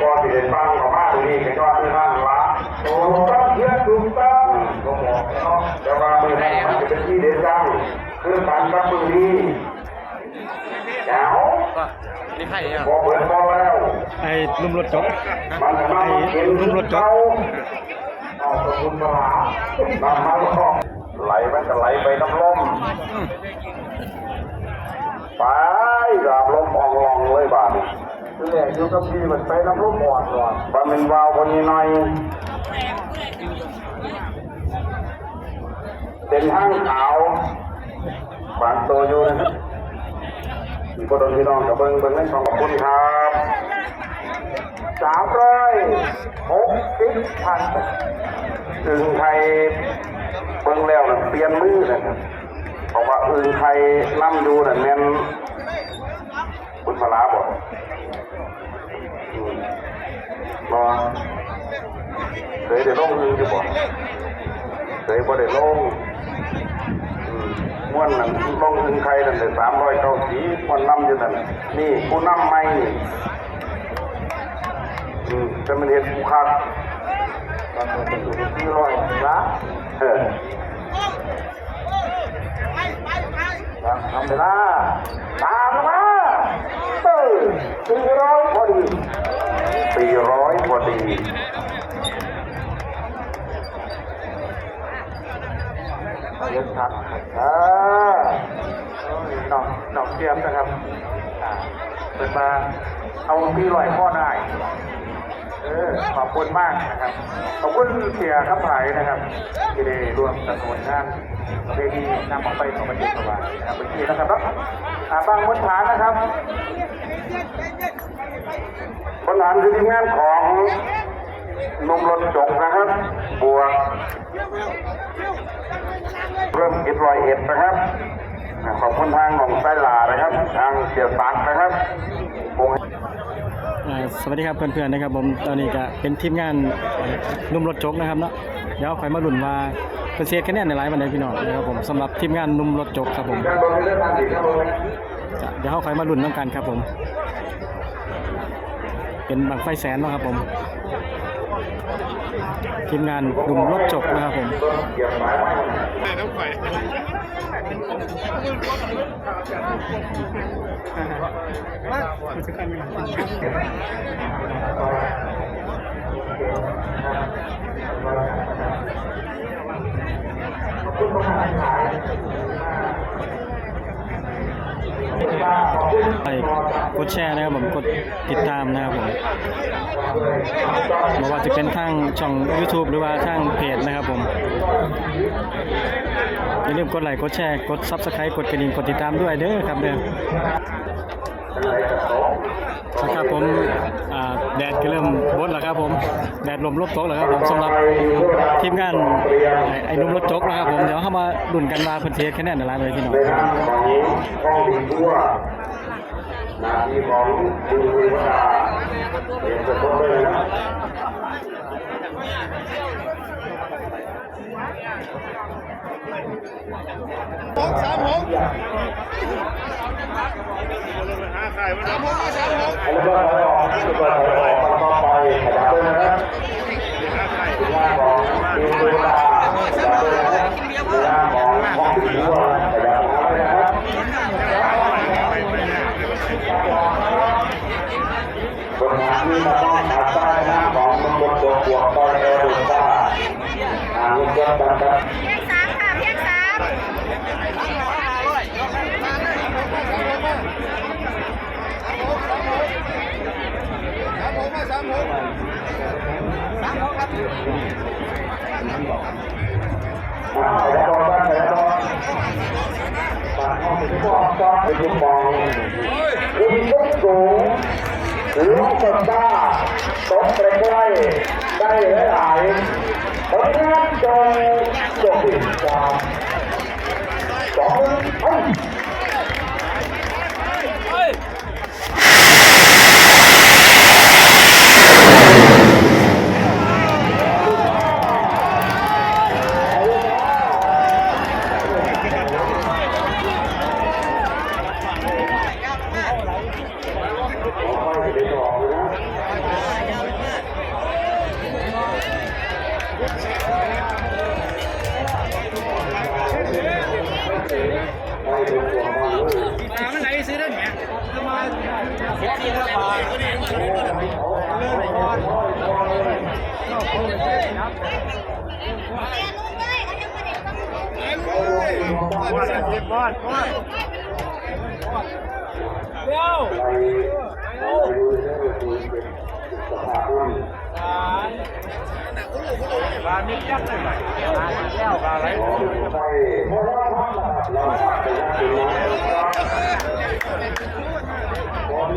ก็ที่ได้ฟังของมาตรงนี้ก็นยอดที่นั่นละโอ้ต้องเพื่อถูกต้องก็บอกเนาะแต่ว่ามือนั้นมันจะเป็นที่เด่นดังคือการกับมือนี้แจ๋วนี่ใครเนี่ยบอกเปิดบอกแล้วไอ้นุ่มรถจกมันจะมาเห็นรุ่นรถเก่าเอาสกุลมาหามาก็ไหลมันจะไหลไปน้ำลมไปกับลมอ่องลองเลยบาดนี้คือ แหลกอยู่กับพี่มันไปน้ำลมอ่อนก่อนบามันวาวคนนี้หน่อยเป็นห้างขาวบางตัวอยู่นะครับมีคนโดนพี่น้องกับเบิ้งเบิ้งให้สองขอบคุณครับสามร้อยหกสิบพันอึงไทยเบิ่งแล้วนะเปลี่ยนมือนะครับเพราะว่าอึงไทยนั่งดูน่ะแม่นบุญพลาบอก รอเคยได้ลงอึ่งอยู่บ่เคยบ่ได้ลงม้วนนั่นลงอึ่งไทยนั่นได้สามร้อยเก้าสีม้วนน้ำอยู่นั่นนี่ผู้น้ำไม่อืมจะมันเห็นผู้คักมันเป็นอยู่ที่ร้อยนะเออทำไปละตามมาเออสี่ร้อยพอดีสี่ร้อย พอดีเยอะครับอ่าน้องน้องเทียมนะครับเป็นมาเอาพี่ลอยพ่อได้ เออ ขอบคุณมากนะครับ ขอบคุณเสียครับไผ่นะครับ ที่ได้ร่วมสนับสนุนงานเพณีนำออกไปของประเทศสวายนะครับเป็นที่นะครับรับอ่าบางบนฐานนะครับ บนฐานคือทีมงานของนมรถจกนะครับ บวก เริ่มอิดรอยเอ็ดนะครับอ่าขอบคุณทางของไส้ลานะครับ ทางเสียสักนะครับวงอ่าสวัสดีครับเพื่อนๆนะครับผมตอนนี้ก็เป็นทีมงานนุ่มรถจกนะครับเนาะเดี๋ยวคอยมาลุ้นว่าเป็นเสียคะแนนในไลฟ์วันไหนพี่น้องนะครับผมสำหรับทีมงานนุ่มรถจกครับผมด้านบนเรื่องการดีครับผมจะเดี๋ยวเขาคอยมาลุ้นน้ำกันครับผม เป็นบังไฟแสนนะครับผม ทีมงานดุมรถจบนะครับผมเหยียบหมา ไปกดแชร์นะครับผมกดติดตามนะครับผมไม่ว่าจะเป็นทางช่อง YouTube หรือว่าทางเพจนะครับผมอย่าลืมกดไลค์กดแชร์กด Subscribe กดกระดิ่งกดติดตามด้วยเด้อครับเด้อนะครับผมแดดก็เริ่มบดแล้วครับผมแดดลมลบตกแล้วครับผมสำหรับทีมงานไอ้นุ่มรถจกนะครับผมเดี๋ยวเข้ามาดุนกันมาเพิ่นเทสแค่แน่นอะไรเลยพี่น้อง นนามของนี้ห้องดีทั่วหน้าที่ของบุญเทวดาเห็นจะครบเลยนะอันนี้ก็ถอยออกอันนี้ก็ถอยออกต่อไปขยับด้วยนะครับเป็นหน้าของบุญเทวดาขยับด้วยนะครับเป็นหน้าของห้องดีทั่วขยับด้วยนะครับ บนทางนี้มาต้องขาดใต้หน้าของตำบลตัวขวบตอนแอร์ดุซ่าทางนี้ก็ตัดตัดเพียงสามค่ะเพียงสามอ่าแล้วก็ตั้งแล้วก็ปากห้องถึงก็ก็ไปยุบมองคุณยกสูงหรือว่าสตาร์ตกใกล้ได้หลาย ผลงานจงจบอีกสองให้ได้บอกน มามันไหนซื้อได้ไหมมาเฮ็ดที่ละบาทก็ดีมาเลยก่อนบอดบอดเร็วเร็วบาดมีจักเลยบาดเล้วบาดไร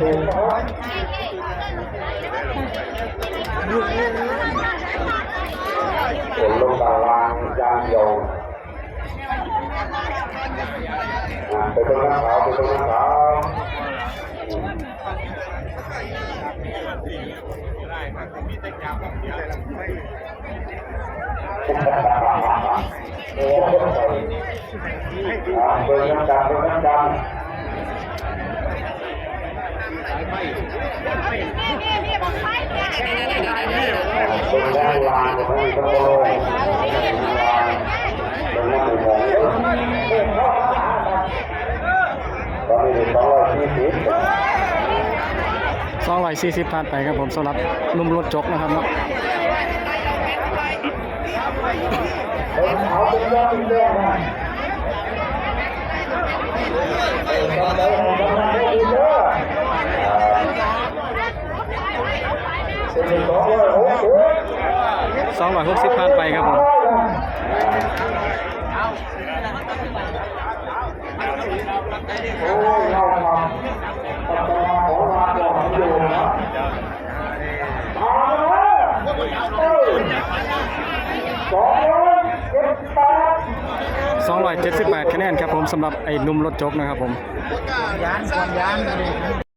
ถูกนะครับ ไปตรงนั้นขาวไปตรงนั้นขาวเอออ่าเบอร์น้ำดำเบอร์น้ำดำนี่นี่นี่บอกไปเนี่ยตรงด้านลางตรงนี้ก็โล่งตรงนั้นมองตอนนี้ สองร้อยสี่สิบสองร้อยสี่สิบพันไปครับผมสำหรับนุ่มรถจกนะครับเนาะเขาเป็นยอดเป็นแดงนะเป็นตอนไหนของมันได้ดีเด้อเป็นสองร้อยหกสิบสองร้อยหกสิบพันไปครับผม โอ้ยเราทำปัตตาขอมาหลอกอยู่นะมาแล้วเออสองร้อยเจ็ดสิบแปดสองร้อยเจ็ดสิบแปดคะแนนครับผมสำหรับไอ้นุ่มรถจกนะครับผม ยานความยาน